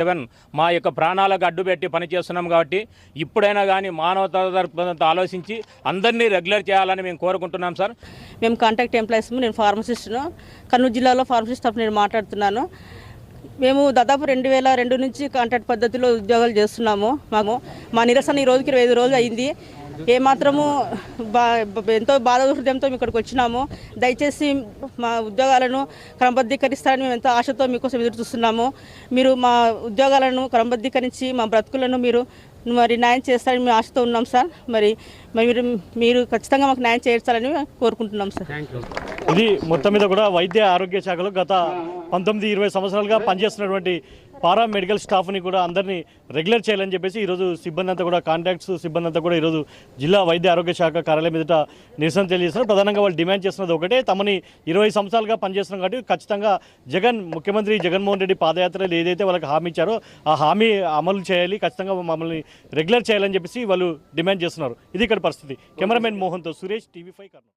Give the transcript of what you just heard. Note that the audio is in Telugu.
సెవెన్. మా యొక్క ప్రాణాలకు అడ్డు పెట్టి పనిచేస్తున్నాం కాబట్టి ఇప్పుడైనా కానీ మానవతా దృక్పథంతో ఆలోచించి అందరినీ రెగ్యులర్ చేయాలని మేము కోరుకుంటున్నాం సార్. మేము కాంటాక్ట్ ఎంప్లాయీస్ నేను ఫార్మసిస్ట్ను కర్నూలు జిల్లాలో ఫార్మసిస్ట్ తరఫున నేను మాట్లాడుతున్నాను. మేము దాదాపు రెండు వేల రెండు నుంచి కాంట్రాక్ట్ పద్ధతిలో ఉద్యోగాలు చేస్తున్నాము. మాకు మా నిరసన ఈ రోజుకి ఇరవై ఐదు రోజులు అయింది. ఏమాత్రము బా ఎంతో బాధ హృదయంతో ఇక్కడికి వచ్చినాము. దయచేసి మా ఉద్యోగాలను క్రమబద్ధీకరిస్తారని మేము ఎంతో ఆశతో మీకోసం ఎదురు చూస్తున్నాము. మీరు మా ఉద్యోగాలను క్రమబద్ధీకరించి మా బ్రతుకులను మీరు మరి న్యాయం చేస్తారని మేము ఆశతో ఉన్నాం సార్. మరి మరి మీరు ఖచ్చితంగా మాకు న్యాయం చేస్తారని కోరుకుంటున్నాం సార్. ఇది మొత్తం మీద కూడా వైద్య ఆరోగ్య శాఖలో గత పంతొమ్మిది ఇరవై సంవత్సరాలుగా పనిచేస్తున్నటువంటి పారా మెడికల్ స్టాఫ్ని కూడా అందరినీ రెగ్యులర్ చేయాలని చెప్పేసి ఈరోజు సిబ్బంది అంతా కూడా కాంటాక్ట్స్ సిబ్బంది అంతా కూడా ఈరోజు జిల్లా వైద్య ఆరోగ్య శాఖ కార్యాలయం ఎదుట నిరసన తెలియజేస్తున్నారు. ప్రధానంగా వాళ్ళు డిమాండ్ చేస్తున్నది ఒకటే తమని ఇరవై సంవత్సరాలుగా పనిచేస్తున్నాం కాబట్టి ఖచ్చితంగా జగన్ ముఖ్యమంత్రి జగన్మోహన్ రెడ్డి పాదయాత్రలు ఏదైతే వాళ్ళకి హామీ ఇచ్చారో ఆ హామీ అమలు చేయాలి. ఖచ్చితంగా మమ్మల్ని రెగ్యులర్ చేయాలని చెప్పేసి వాళ్ళు డిమాండ్ చేస్తున్నారు. ఇది ఇక్కడ పరిస్థితి. కెమెరామెన్ మోహన్తో సురేష్ టీవీ ఫైవ్ కర్నూలు.